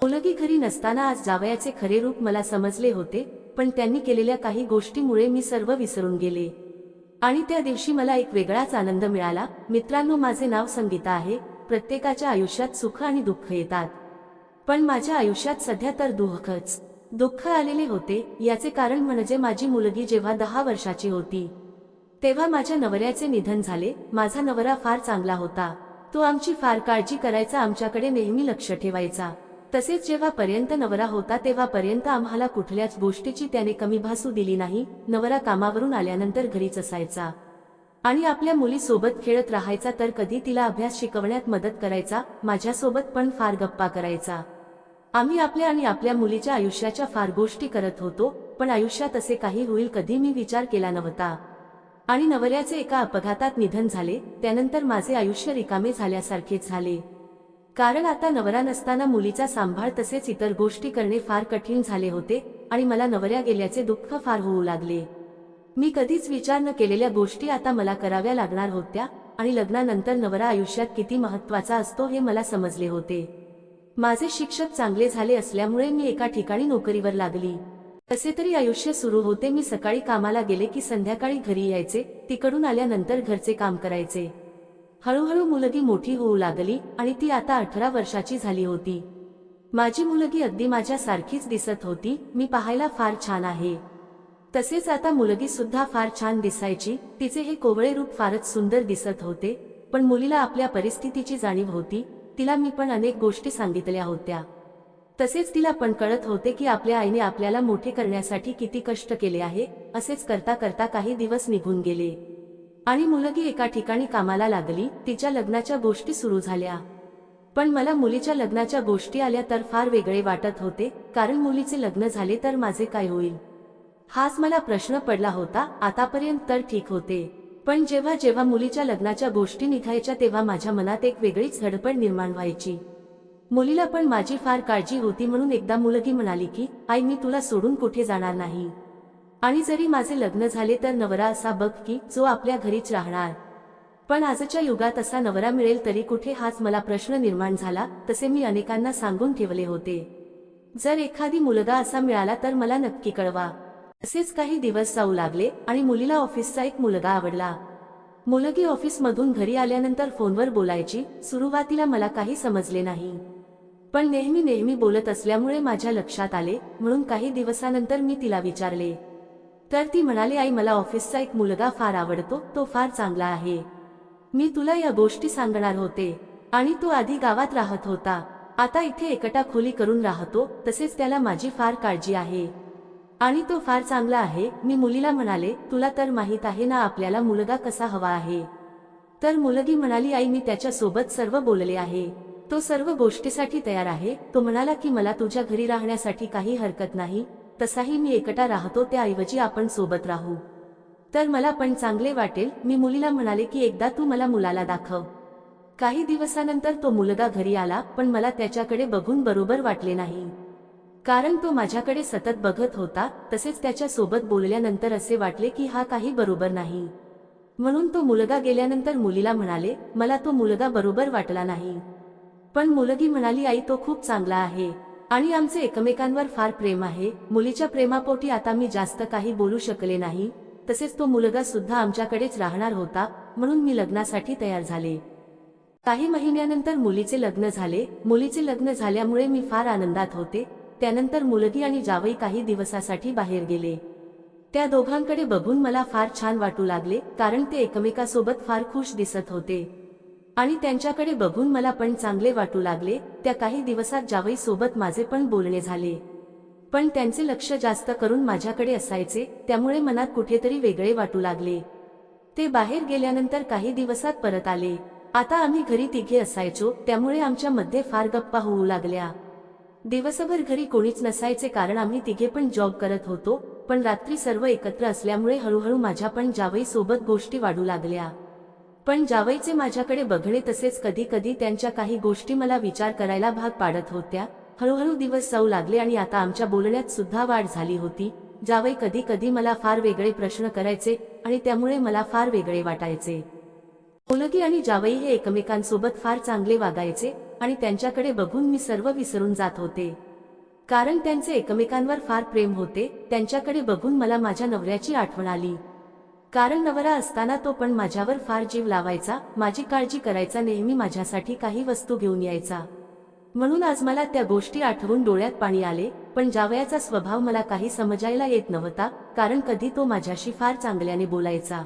मुलगी घरी नसताना आज जावयाचे खरे रूप मला समजले होते पण त्यांनी केलेल्या काही गोष्टीमुळे मी सर्व विसरून गेले. आणि त्या दिवशी मला एक वेगळाच आनंद मिळाला. मित्रांनो माझे नाव संगीता आहे. प्रत्येकाच्या आयुष्यात सुख आणि दुःख येतात. पण माझ्या आयुष्यात सध्या तर दुःखच. दुःख आलेले होते याचे कारण म्हणजे माझी मुलगी जेव्हा दहा वर्षाची होती तेव्हा माझ्या नवऱ्याचे निधन झाले. माझा नवरा फार चांगला होता. तो आमची फार काळजी करायचा आमच्याकडे नेहमी लक्ष ठेवायचा. तसेच जेव्हापर्यंत नवरा होता तेव्हापर्यंत आम्हाला कुठल्याच गोष्टीची त्याने कमी भासू दिली नाही नवरा कामावरून आल्यानंतर घरीच असायचा. आणि आपल्या मुलीसोबत खेळत राहायचा तर कधी तिला अभ्यास शिकवण्यात मदत करायचा माझ्यासोबत पण फार गप्पा करायचा. आम्ही आपल्या आणि आपल्या मुलीच्या आयुष्याच्या फार गोष्टी करत होतो पण आयुष्यात असे काही होईल कधी मी विचार केला नव्हता. आणि नवऱ्याचे एका अपघातात निधन झाले त्यानंतर माझे आयुष्य रिकामे झाल्यासारखेच झाले. कारण आता नवरा नसताना मुलीचा सांभाळ तसेच इतर गोष्टी करणे फार कठीण झाले होते आणि मला नवऱ्या गेल्याचे दुःख फार होऊ लागले. मी कधीच विचार न केलेल्या गोष्टी आता मला कराव्या लागणार होत्या आणि लग्नानंतर नवरा आयुष्यात किती महत्त्वाचा असतो हे मला समजले होते. माझे शिक्षक चांगले झाले असल्यामुळे मी एका ठिकाणी नोकरीवर लागली. तसे तरी आयुष्य सुरू होते मी सकाळी कामाला गेले की संध्याकाळी घरी यायचे तिकडून आल्यानंतर घरचे काम करायचे. हळूहळू मुलगी मोठी होऊ लागली आणि ती आता अठरा वर्षाची झाली होती. माझी मुलगी अगदी माझ्या सारखीच दिसत होती. मी पाहायला फार छान आहे. तसेच आता मुलगी सुद्धा फार छान दिसायची. तिचे हे कोवळे रूप फारच सुंदर दिसत होते. पण मुलीला आपल्या परिस्थितीची जाणीव होती. तिला मी पण अनेक गोष्टी सांगितल्या होत्या. तसेच तिला पण कळत होते की आपल्या आईने आपल्याला मोठे करण्यासाठी किती कष्ट केले आहे. असेच करता करता काही दिवस निघून गेले. आणि मुलगी एका ठिकाणी कामाला लागली तिच्या लग्नाच्या गोष्टी सुरू झाल्या. पण मला मुलीच्या लग्नाच्या गोष्टी आल्या तर फार वेगळे वाटत होते कारण मुलीचे लग्न झाले तर माझे काय होईल? हाच मला प्रश्न पडला होता आतापर्यंत तर ठीक होते. पण जेव्हा जेव्हा मुलीच्या लग्नाच्या गोष्टी निघायच्या तेव्हा माझ्या मनात एक वेगळीच झडपड निर्माण व्हायची. मुलीला पण माझी फार काळजी होती म्हणून एकदा मुलगी म्हणाली की आई मी तुला सोडून कुठे जाणार नाही? आणि जरी माझे लग्न झाले तर नवरा असा बघ की जो आपल्या घरीच राहणार. पण आजच्या युगात असा नवरा मिळेल तरी कुठे हाच मला प्रश्न निर्माण झाला तसे मी अनेकांना सांगून ठेवले होते. जर एखादी मुलगा असा मिळाला तर मला नक्की कळवा. असेच काही दिवस जाऊ लागले आणि मुलीला ऑफिसचा एक मुलगा आवडला. मुलगी ऑफिसमधून घरी आल्यानंतर फोनवर बोलायची सुरुवातीला मला काही समजले नाही. पण नेहमी नेहमी बोलत असल्यामुळे माझ्या लक्षात आले म्हणून काही दिवसानंतर मी तिला विचारले. तर ती म्हणाली आई मला ऑफिसचा एक मुलगा फार आवडतो तो फार चांगला आहे. मी तुला या गोष्टी सांगणार होते. आणि तो आधी गावात राहत होता. आता इथे एकटा खोली करून राहतो तसेच त्याला माझी फार काळजी आहे. आणि तो फार चांगला आहे. मी मुलीला म्हणाले तुला तर माहीत आहे ना आपल्याला मुलगा कसा हवा आहे. तर मुलगी म्हणाली आई मी त्याच्यासोबत सर्व बोलले आहे. तो सर्व गोष्टीसाठी तयार आहे. तो म्हणाला की मला तुझ्या घरी राहण्यासाठी काही हरकत नाही. तसाही मी एकटा राहतो त्याऐवजी आपण सोबत राहू. तर मला पण चांगले वाटेल मी मुलीला म्हणाले की एकदा तू मला मुलाला दाखव. काही दिवसानंतर तो मुलगा घरी आला पण मला त्याच्याकडे बघून बरोबर वाटले नाही. कारण तो माझ्याकडे सतत बघत होता तसेच त्याच्यासोबत बोलल्यानंतर असे वाटले की हा काही बरोबर नाही. म्हणून तो मुलगा गेल्यानंतर मुलीला म्हणाले मला तो मुलगा बरोबर वाटला नाही. पण मुलगी म्हणाली आई तो खूप चांगला आहे. आणि आमचे एकमेकांवर फार प्रेम आहे. मुलीच्या प्रेमापोटी आता मी जास्त काही बोलू शकले नाही. तसेच तो मुलगा सुद्धा आमच्याकडेच राहणार होता म्हणून मी लग्नासाठी तयार झाले. काही महिन्यानंतर मुलीचे लग्न झाले. मुलीचे लग्न झाल्यामुळे मी फार आनंदात होते. त्यानंतर मुलगी आणि जावई काही दिवसासाठी बाहेर गेले. त्या दोघांकडे बघून मला फार छान वाटू लागले कारण ते एकमेकासोबत फार खुश दिसत होते. आणि त्यांच्याकडे बघून मला पण चांगले वाटू लागले. त्या काही दिवसात जावई सोबत माझे पण बोलणे झाले. पण त्यांचे लक्ष जास्त करून माझ्याकडे असायचे त्यामुळे मनात कुठेतरी वेगळे वाटू लागले. ते बाहेर गेल्यानंतर काही दिवसात परत आले. आता आम्ही घरी तिघे असायचो त्यामुळे आमच्या मध्ये फार गप्पा होऊ लागल्या. दिवसभर घरी कोणीच नसायचे कारण आम्ही तिघे पण जॉब करत होतो पण रात्री सर्व एकत्र असल्यामुळे हळूहळू माझ्या पण जावई सोबत गोष्टी वाढू लागल्या. पण जावईचे माझ्याकडे बघणे तसेच कधी कधी त्यांच्या काही गोष्टी मला विचार करायला भाग पाडत होत्या. हळूहळू दिवस जाऊ लागले आणि आता आमच्या बोलण्यात सुद्धा वाढ झाली होती. जावई कधी कधी मला फार वेगळे प्रश्न करायचे आणि त्यामुळे मला फार वेगळे वाटायचे. मुलगी आणि जावई हे एकमेकांसोबत फार चांगले वागायचे आणि त्यांच्याकडे बघून मी सर्व विसरून जात होते. कारण त्यांचे एकमेकांवर फार प्रेम होते त्यांच्याकडे बघून मला माझ्या नवऱ्याची आठवण आली. कारण नवरा असताना तो पण माझ्यावर फार जीव लावायचा माझी काळजी करायचा नेहमी माझ्यासाठी काही वस्तू घेऊन यायचा. म्हणून आज मला त्या गोष्टी आठवून डोळ्यात पाणी आले पण जावयाचा स्वभाव मला काही समजायला येत नव्हता कारण कधी तो माझ्याशी फार चांगल्याने बोलायचा.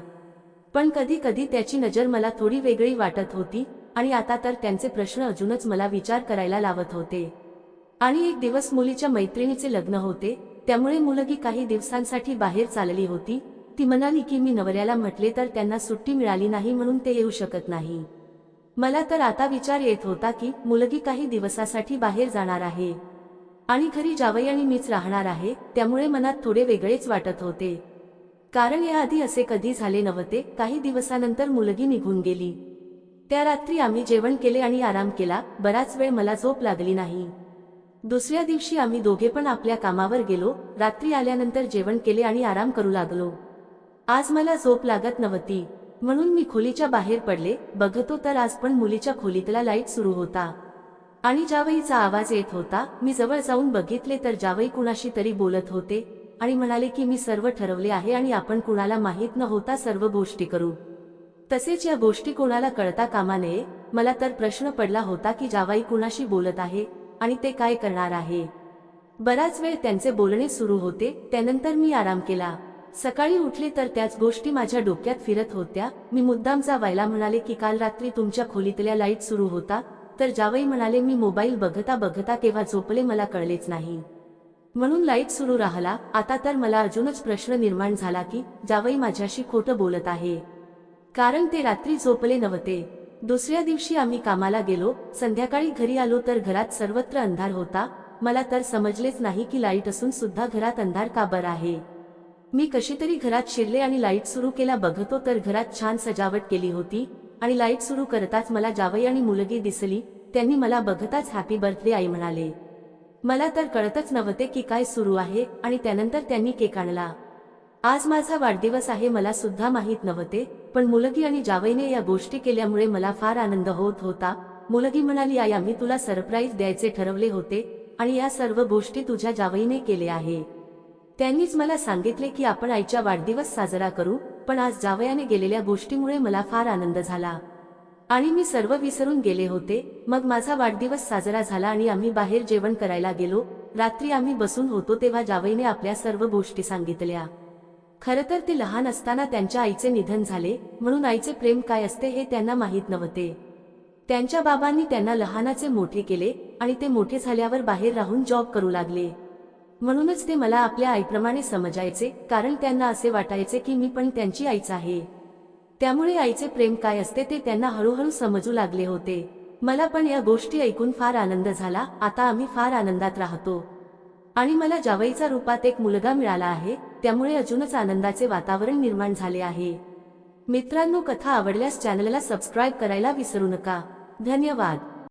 पण कधी कधी त्याची नजर मला थोडी वेगळी वाटत होती आणि आता तर त्यांचे प्रश्न अजूनच मला विचार करायला लावत होते. आणि एक दिवस मुलीच्या मैत्रिणीचे लग्न होते त्यामुळे मुलगी काही दिवसांसाठी बाहेर चालली होती ती म्हणाली की मी नवऱ्याला म्हटले तर त्यांना सुट्टी मिळाली नाही म्हणून ते येऊ शकत नाही. मला तर आता विचार येत होता की मुलगी काही दिवसासाठी बाहेर जाणार आहे. आणि घरी जावई आणि मीच राहणार आहे त्यामुळे मनात थोडे वेगळेच वाटत होते. कारण याआधी असे कधी झाले नव्हते काही दिवसानंतर मुलगी निघून गेली. त्या रात्री आम्ही जेवण केले आणि आराम केला बराच वेळ मला झोप लागली नाही. दुसऱ्या दिवशी आम्ही दोघे पण आपल्या कामावर गेलो रात्री आल्यानंतर जेवण केले आणि आराम करू लागलो. आज मला झोप लागत नव्हती. म्हणून मी खोलीच्या बाहेर पडले. बघतो तर आज पण मुलीच्या खोलीतला लाइट सुरू होता. आणि जावईचा आवाज येत होता. मी जवळ जाऊन बघितले तर जावई कुणाशी तरी बोलत होते आणि म्हणाले की मी सर्व ठरवले आहे आणि आपण कुणाला माहीत न होता सर्व गोष्टी करू. तसेच या गोष्टी कोणाला कळता कामा नये. मला तर प्रश्न पडला होता की जावाई कुणाशी बोलत आहे आणि ते काय करणार आहे. बराच वेळ त्यांचे बोलणे सुरू होते. त्यानंतर मी आराम केला. सकाळी उठले तर त्याच गोष्टी माझ्या डोक्यात फिरत होत्या. मी मुद्दाम जावायला म्हणाले की काल रात्री तुमच्या खोलीतल्या लाइट सुरू होता. तर जावई म्हणाले मी मोबाईल बघता बघता तेव्हा झोपले मला कळलेच नाही. म्हणून लाइट सुरू राहिला. आता तर मला अजूनच प्रश्न निर्माण झाला की जावई माझ्याशी खोटं बोलत आहे. कारण ते रात्री झोपले नव्हते. दुसऱ्या दिवशी आम्ही कामाला गेलो. संध्याकाळी घरी आलो तर घरात सर्वत्र अंधार होता. मला तर समजलेच नाही की लाइट असून सुद्धा घरात अंधार का बरं आहे. मी कशीतरी घरात शिरले आणि लाइट सुरू केला बघतो तर घरात छान सजावट केली होती आणि लाइट सुरू करताच मला जावई आणि मुलगी दिसली त्यांनी मला बघताच हॅपी बर्थडे आई म्हणाले. मला तर कळतच नव्हते की काय सुरू आहे आणि त्यानंतर त्यांनी केक आणला. आज माझा वाढदिवस आहे मला सुद्धा माहीत नव्हते पण मुलगी आणि जावईने या गोष्टी केल्यामुळे मला फार आनंद होत होता. मुलगी म्हणाली आई आम्ही तुला सरप्राईज द्यायचे ठरवले होते आणि या सर्व गोष्टी तुझ्या जावईने केले आहे. त्यांनीच मला सांगितले की आपण आईच्या वाढदिवस साजरा करू पण आज जावयाने गेलेल्या गोष्टीमुळे मला फार आनंद झाला. आणि मी सर्व विसरून गेले होते मग माझा वाढदिवस साजरा झाला आणि आम्ही बाहेर जेवण करायला गेलो रात्री आम्ही बसून होतो तेव्हा जावईने आपल्या सर्व गोष्टी सांगितल्या. खरं तर ते लहान असताना त्यांच्या आईचे निधन झाले म्हणून आईचे प्रेम काय असते हे त्यांना माहीत नव्हते. त्यांच्या बाबांनी त्यांना लहानाचे मोठे केले आणि ते मोठे झाल्यावर बाहेर राहून जॉब करू लागले. म्हणूनच ते मला आपल्या आईप्रमाणे समजायचे कारण त्यांना असे वाटायचे की मी पण त्यांची आईच आहे. त्यामुळे आईचे प्रेम काय असते ते त्यांना हळूहळू समजू लागले होते. मला पण या गोष्टी ऐकून फार आनंद झाला आता आम्ही फार आनंदात राहतो. आणि मला जावईचा रूपात एक मुलगा मिळाला आहे त्यामुळे अजूनच आनंदाचे वातावरण निर्माण झाले आहे. मित्रांनो कथा आवडल्यास चॅनलला सबस्क्राईब करायला विसरू नका. धन्यवाद.